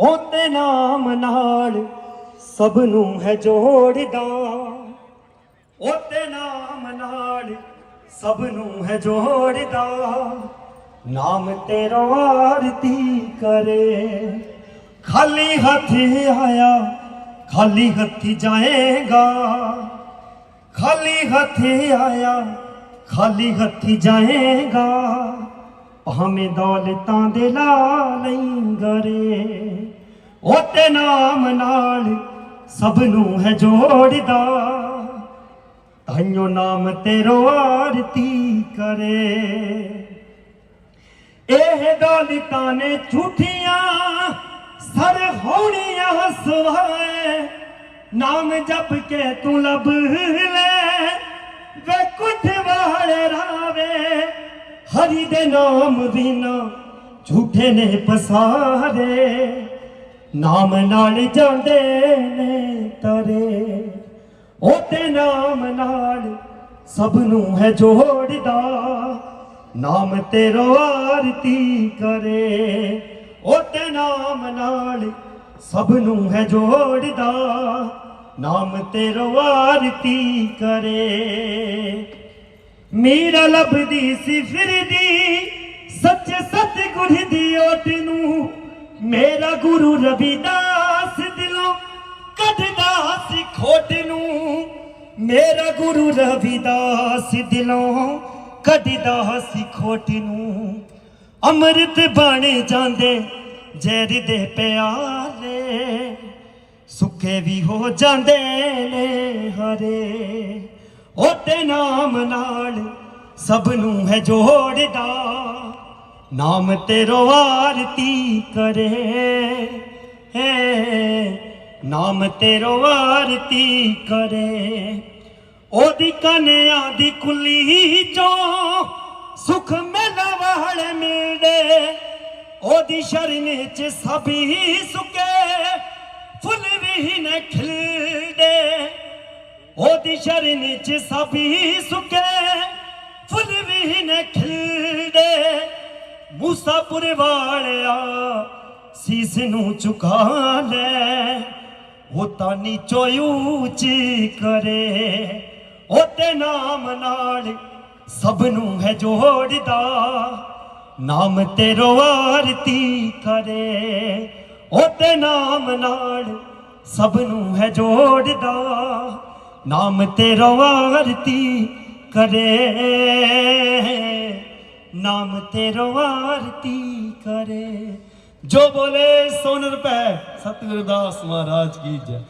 ਉਹਦੇ ਨਾਮ ਨਾਲ ਸਭ ਨੂੰ ਹੈ ਜੋੜਦਾ। ਉਹਦੇ ਨਾਮ ਨਾਲ ਸਭ ਨੂੰ ਹੈ ਜੋੜਦਾ। ਨਾਮ ਤੇਰਾ ਆਰਤੀ ਕਰੇ। ਖਾਲੀ ਹੱਥੀ ਆਇਆ, ਖਾਲੀ ਹੱਥੀ ਜਾਏਗਾ। ਖਾਲੀ ਹੱਥੀ ਆਇਆ, ਖਾਲੀ ਹੱਥੀ ਜਾਏਗਾ। ਭਾਵੇਂ ਦੌਲਤਾਂ ਦੇ ਲਾਲੰਗਰੇ ਉਹਦੇ ਨਾਮ ਨਾਲ ਸਭ ਨੂੰ ਹੈ ਜੋੜਦਾ। ਤਾਈਓ ਨਾਮ ਤੇਰੋ ਆਰਤੀ ਕਰੇ। ਇਹ ਦੌਲਤਾਂ ਨੇ ਝੂਠੀਆਂ, ਸਰ ਹੋਣੀਆਂ ਸਵਾਏ। ਨਾਮ ਜਪ ਕੇ ਤੂੰ ਲੱਭ ਲੈ। ਨਾਮ ਬਿਨਾ ਝੂਠੇ ਨੇ ਪਸਾਰੇ, ਨਾਮ ਨਾਲ ਜਾਂਦੇ ਨੇ ਤਰੇ। ਉਹਦੇ ਨਾਮ ਨਾਲ ਸਭ ਨੂੰ ਹੈ ਜੋੜਦਾ, ਨਾਮ ਤੇਰੋ ਆਰਤੀ ਕਰੇ। ਉਹਦੇ ਨਾਮ ਨਾਲ ਸਭ ਨੂੰ ਹੈ ਜੋੜਦਾ, ਨਾਮ ਤੇਰੋ ਆਰਤੀ ਕਰੇ। ਮੀਰਾ ਲੱਭਦੀ ਸੀ ਦੀ ਗੁਰ ਦੀ ਓਟ ਨੂੰ ਮੇਰਾ ਗੁਰੂ ਰਵਿਦਾਸ ਦਿਲੋਂ ਕੱਢਦਾ ਸੀ ਖੋਟ ਨੂੰ। ਮੇਰਾ ਗੁਰੂ ਰਵਿਦਾਸ ਦਿਲੋਂ ਕੱਢਦਾ ਸੀ ਖੋਟ ਨੂੰ। ਅੰਮ੍ਰਿਤ ਬਣ ਜਾਂਦੇ ਜ਼ਹਿਰ ਦੇ ਪਿਆਲੇ ਸੁੱਕੇ ਵੀ ਹੋ ਜਾਂਦੇ ਨੇ ਹਰੇ। ਉਹ ਤੇ ਨਾਮ ਨਾਲ ਸਭ ਨੂੰ ਹੈ ਜੋੜਦਾ। ਨਾਮ ਤੇਰੋ ਆਰਤੀ ਕਰੇ। ਹੈ, ਨਾਮ ਤੇਰੋ ਆਰਤੀ ਕਰੇ। ਉਹਦੀ ਕਨਿਆਂ ਦੀ ਕੁੱਲੀ ਚੋਂ ਸੁਖ ਮੇਲਾ ਵਾਲੇ ਮਿਲਦੇ। ਉਹਦੀ ਸ਼ਰਨ ਚ ਸਭੀ ਸੁਕੇ, ਫੁੱਲ ਵੀ ਨੇ ਖਿਲਦੇ। ਉਹਦੀ ਸ਼ਰਨ ਚ ਸਭੀ ਸੁਕੇ ਮੂਸਾਪੁਰ ਵਾਲਿਆ, ਸੀਸ ਨੂੰ ਝੁਕਾ ਲੈ। ਉਹ ਤਾਂ ਨੀਚੋ ਉੱਚ ਕਰੇ। ਉਹਦੇ ਨਾਮ ਨਾਲ ਸਭ ਨੂੰ ਹੈ ਜੋੜਦਾ। ਨਾਮ ਤੇਰੋ ਆਰਤੀ ਕਰੇ। ਉਹਦੇ ਨਾਮ ਨਾਲ ਸਭ ਨੂੰ ਹੈ ਜੋੜਦਾ। ਨਾਮ ਤੇ ਆਰਤੀ ਕਰੇ। ਨਾਮ ਤੇਰੋ ਆਰਤੀ ਕਰੇ। ਜੋ ਬੋਲੇ ਸੋਨ ਰੁਪਏ ਸਤਿਗੁਰਦਾਸ ਮਹਾਰਾਜ ਕੀ ਜੈ।